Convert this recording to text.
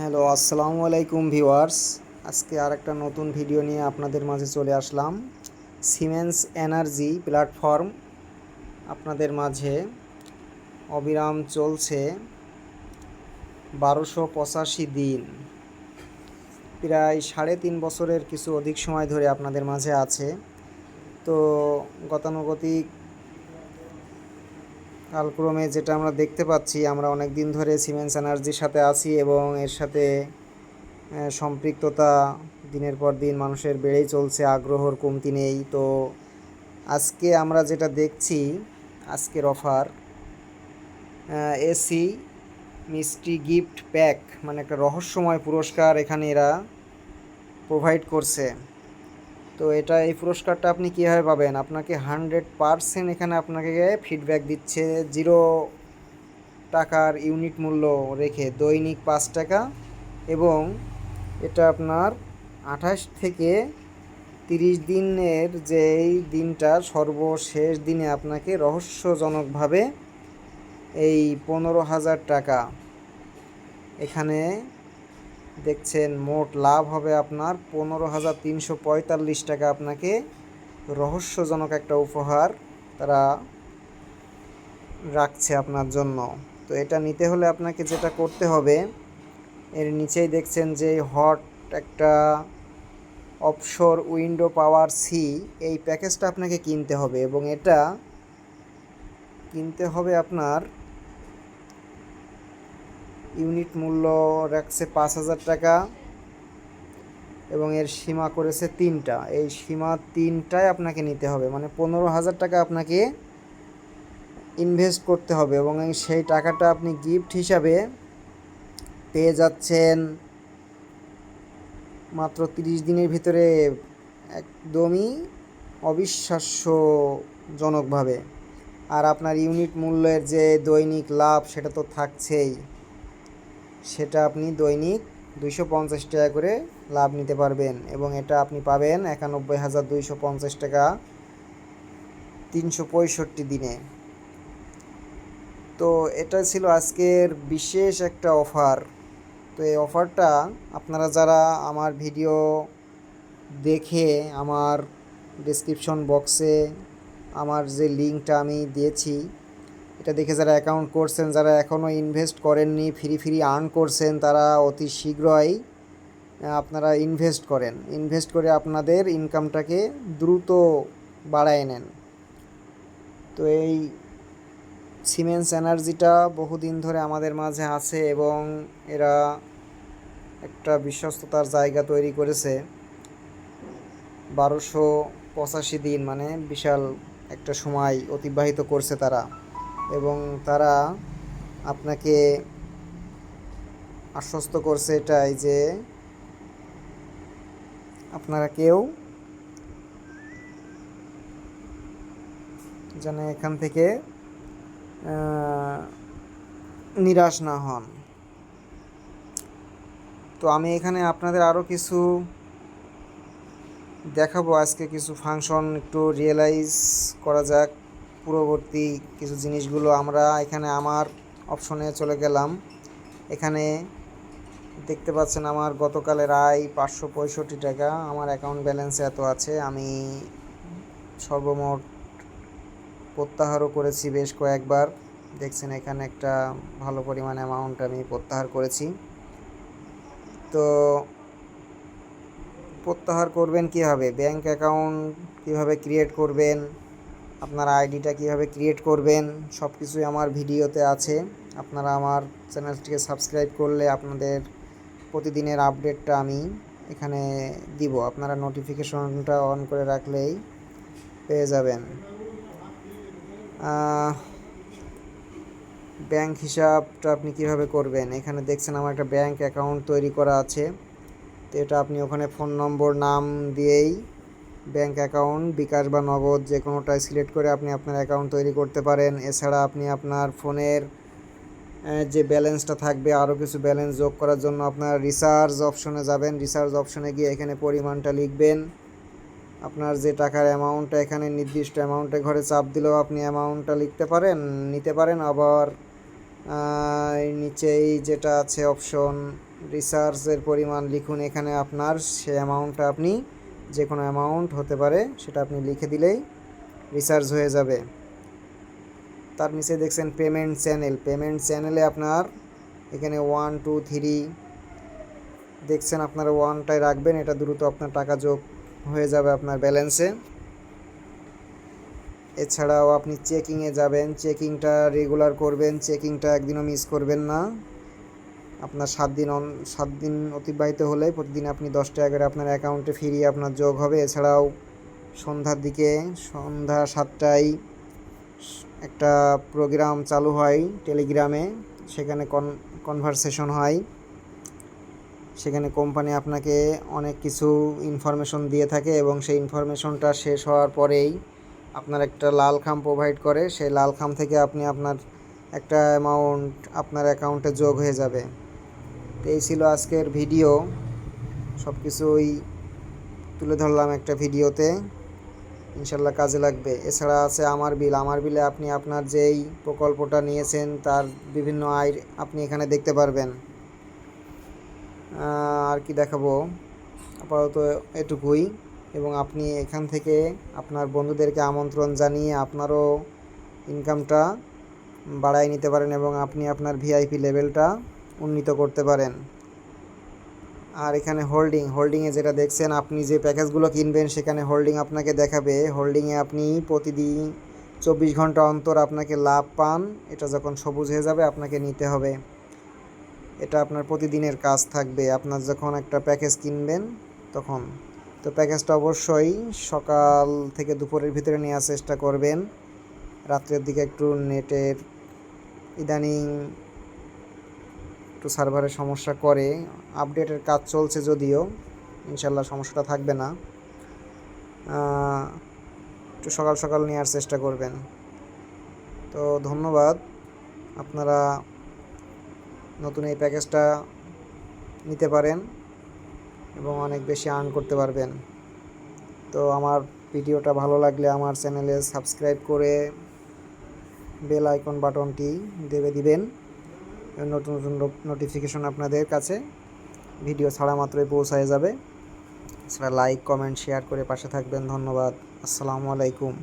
Hello, আসসালামু আলাইকুম viewers. আজকে আর একটা নতুন ভিডিও নিয়ে আপনাদের মাঝে চলে আসলাম। সিমেন্স এনার্জি প্ল্যাটফর্ম আপনাদের মাঝে। অবিরাম চলছে। বারোশো পঁচাশি দিন। প্রায় সাড়ে তিন বছরের কিছু অধিক সময় ধরে আপনাদের মাঝে আছে। তো গতানুগতিক কালক্রমে যেটা আমরা দেখতে পাচ্ছি, আমরা অনেক দিন ধরে সিমেন্স এনার্জির সাথে আছি এবং এর সাথে সম্পৃক্ততা দিনের পর দিন মানুষের বেড়েই চলছে, আগ্রহর কমতি নেই। তো আজকে আমরা যেটা দেখছি, আজকের অফার এসি মিষ্টি গিফট প্যাক মানে একটা রহস্যময় পুরস্কার এখানে এরা প্রোভাইড করছে। তো এটা, এই পুরস্কারটা আপনি কীভাবে পাবেন? আপনাকে হান্ড্রেড পারসেন্ট এখানে আপনাকে ফিডব্যাক দিচ্ছে জিরো টাকার ইউনিট মূল্য রেখে, দৈনিক পাঁচ টাকা এবং এটা আপনার আঠাশ থেকে তিরিশ দিনের যেই দিনটা সর্বশেষ দিনে আপনাকে রহস্যজনকভাবে এই পনেরো হাজার টাকা এখানে দেখছেন, মোট লাভ হবে আপনার পনেরো হাজার তিনশো পঁয়তাল্লিশ টাকা। আপনাকে রহস্যজনক একটা উপহার তারা রাখছে আপনার জন্য। তো এটা নিতে হলে আপনাকে যেটা করতে হবে, এর নিচেই দেখছেন যে হট একটা অপসর উইন্ডো পাওয়ার সি, এই প্যাকেজটা আপনাকে কিনতে হবে এবং এটা কিনতে হবে আপনার ইউনিট মূল্য রাখছে পাঁচ হাজার টাকা এবং এর সীমা করেছে তিনটা। এই সীমা তিনটায় আপনাকে নিতে হবে। মানে পনেরো হাজার টাকা আপনাকে ইনভেস্ট করতে হবে এবং সেই টাকাটা আপনি গিফট হিসাবে পেয়ে যাচ্ছেন মাত্র তিরিশ দিনের ভিতরে একদমই অবিশ্বাস্যজনকভাবে। আর আপনার ইউনিট মূল্যের যে দৈনিক লাভ সেটা তো থাকছেই। সেটা আপনি দৈনিক দুইশো পঞ্চাশ টাকা করে লাভ নিতে পারবেন এবং এটা আপনি পাবেন একানব্বই হাজার দুইশো পঞ্চাশ টাকা তিনশো পঁয়ষট্টি দিনে। তো এটা ছিল আজকের বিশেষ একটা অফার। তো এই অফারটা আপনারা যারা আমার ভিডিও দেখে আমার ডেসক্রিপশন বক্সে আমার যে লিঙ্কটা আমি দিয়েছি এটা দেখে যারা অ্যাকাউন্ট করছেন, যারা এখনও ইনভেস্ট করেননি ফ্রি ফ্রি আর্ন করছেন, তারা অতি শীঘ্রই আপনারা ইনভেস্ট করেন। ইনভেস্ট করে আপনাদের ইনকামটাকে দ্রুত বাড়ায় নেন। তো এই সিমেন্স এনার্জিটা বহুদিন ধরে আমাদের মাঝে আছে এবং এরা একটা বিশ্বস্ততার জায়গা তৈরি করেছে। বারোশো পঁচাশি দিন মানে বিশাল একটা সময় অতিবাহিত করছে তারা। এবং তারা আপনাকে আশ্বস্ত করছে এটাই যে আপনারা কেউ যেন এখান থেকে নিরাশ না হন। তো আমি এখানে আপনাদের আরও কিছু দেখাবো। আজকে কিছু ফাংশন একটু রিয়েলাইজ করা যাক। পূর্ববর্তী কিছু জিনিসগুলো আমরা এখানে আমার অপশনে চলে গেলাম। এখানে দেখতে পাচ্ছেন আমার গতকালের আয় পাঁচশো পঁয়ষট্টি টাকা। আমার অ্যাকাউন্ট ব্যালেন্স এত আছে। আমি সর্বমোট প্রত্যাহারও করেছি বেশ কয়েকবার। দেখছেন এখানে একটা ভালো পরিমাণ অ্যামাউন্ট আমি প্রত্যাহার করেছি। তো প্রত্যাহার করবেন কীভাবে? ব্যাংক অ্যাকাউন্ট কীভাবে ক্রিয়েট করবেন? আপনার আইডিটা কীভাবে ক্রিয়েট করবেন সব কিছুই আমার ভিডিওতে আছে। আপনারা আমার চ্যানেলটিকে সাবস্ক্রাইব করলে আপনাদের প্রতিদিনের আপডেটটা আমি এখানে দিব। আপনারা নোটিফিকেশনটা অন করে রাখলেই পেয়ে যাবেন। ব্যাংক হিসাবটা আপনি কীভাবে করবেন? এখানে দেখছেন আমার একটা ব্যাংক অ্যাকাউন্ট তৈরি করা আছে। তো এটা আপনি ওখানে ফোন নম্বর নাম দিয়েই ব্যাংক অ্যাকাউন্ট, বিকাশ বা নগদ যে কোনোটাই সিলেক্ট করে আপনি আপনার অ্যাকাউন্ট তৈরি করতে পারেন। এছাড়া আপনি আপনার ফোনের যে ব্যালেন্সটা থাকবে, আরও কিছু ব্যালেন্স যোগ করার জন্য আপনার রিচার্জ অপশনে যাবেন। রিচার্জ অপশনে গিয়ে এখানে পরিমাণটা লিখবেন। আপনার যে টাকার অ্যামাউন্টটা এখানে নির্দিষ্ট অ্যামাউন্টে ঘরে চাপ দিলেও আপনি অ্যামাউন্টটা লিখতে পারেন, নিতে পারেন। আবার নিচেই যেটা আছে অপশন রিসার্চের পরিমাণ লিখুন এখানে আপনার, সে অ্যামাউন্টটা আপনি যে কোনো অ্যামাউন্ট হতে পারে, সেটা আপনি লিখে দিলেই রিসার্চ হয়ে যাবে। তার নিচে দেখছেন পেমেন্ট চ্যানেল পেমেন্ট চ্যানেলে আপনার এখানে ওয়ান টু থ্রি দেখছেন আপনারা ওয়ানটায় রাখবেন, এটা দ্রুত আপনার টাকা যোগ হয়ে যাবে আপনার ব্যালেন্সে এছাড়াও আপনি চেকিংয়ে যাবেন চেকিংটা রেগুলার করবেন চেকিংটা একদিনও মিস করবেন না। আপনার সাত দিন অন, সাত দিন অতিবাহিত হলে প্রতিদিন আপনি দশ টাকা করে আপনার অ্যাকাউন্টে ফিরিয়ে আপনার যোগ হবে। এছাড়াও সন্ধ্যার দিকে সন্ধ্যা সাতটায় একটা প্রোগ্রাম চালু হয় টেলিগ্রামে, সেখানে কন, কনভারসেশন হয়। সেখানে কোম্পানি আপনাকে অনেক কিছু ইনফরমেশন দিয়ে থাকে এবং সেই ইনফরমেশনটা শেষ হওয়ার পরেই আপনার একটা লাল খাম প্রোভাইড করে। সেই লাল খাম থেকে আপনি আপনার একটা অ্যামাউন্ট আপনার অ্যাকাউন্টে যোগ হয়ে যাবে। তো এই ছিল আজকের ভিডিও। সব কিছুই তুলে ধরলাম একটা ভিডিওতে। ইনশাল্লাহ কাজে লাগবে। এছাড়া আছে আমার বিল। আমার বিলে আপনি আপনার যেই প্রকল্পটা নিয়েছেন, তার বিভিন্ন আয় আপনি এখানে দেখতে পারবেন। আর কি দেখাবো? আপাতত এটুকুই। এবং আপনি এখান থেকে আপনার বন্ধুদেরকে আমন্ত্রণ জানিয়ে আপনারও ইনকামটা বাড়ায় নিতে পারেন এবং আপনি আপনার ভিআইপি লেভেলটা উন্নীত করতে পারেন। আর এখানে হোল্ডিং হোল্ডিংয়ে যেটা দেখছেন, আপনি যে প্যাকেজগুলো কিনবেন, সেখানে হোল্ডিং আপনাকে দেখাবে। হোল্ডিংয়ে আপনি প্রতিদিন চব্বিশ ঘণ্টা অন্তর আপনাকে লাভ পান। এটা যখন সবুজ হয়ে যাবে, আপনাকে নিতে হবে। এটা আপনার প্রতিদিনের কাজ থাকবে। আপনার যখন একটা প্যাকেজ কিনবেন তখন। তো প্যাকেজটা অবশ্যই সকাল থেকে দুপুরের ভিতরে নেওয়ার চেষ্টা করবেন। রাত্রের দিকে একটু নেটের ইদানিং একটু সার্ভারের সমস্যা করে, আপডেটের কাজ চলছে যদিও, ইনশাল্লাহ সমস্যাটা থাকবে না। একটু সকাল সকাল নেওয়ার চেষ্টা করবেন। তো ধন্যবাদ, আপনারা নতুন এই প্যাকেজটা নিতে পারেন এবং অনেক বেশি আর্ন করতে পারবেন। তো আমার ভিডিওটা ভালো লাগলে আমার চ্যানেলে সাবস্ক্রাইব করে বেল আইকন বাটনটি দেবে দিবেন। নতুন নতুন নোটিফিকেশন আপনাদের কাছে। ভিডিও ছাড়া মাত্রই পৌঁছায় যাবে। এছাড়া লাইক কমেন্ট শেয়ার করে পাশে থাকবেন। ধন্যবাদ। আসসালামু আলাইকুম।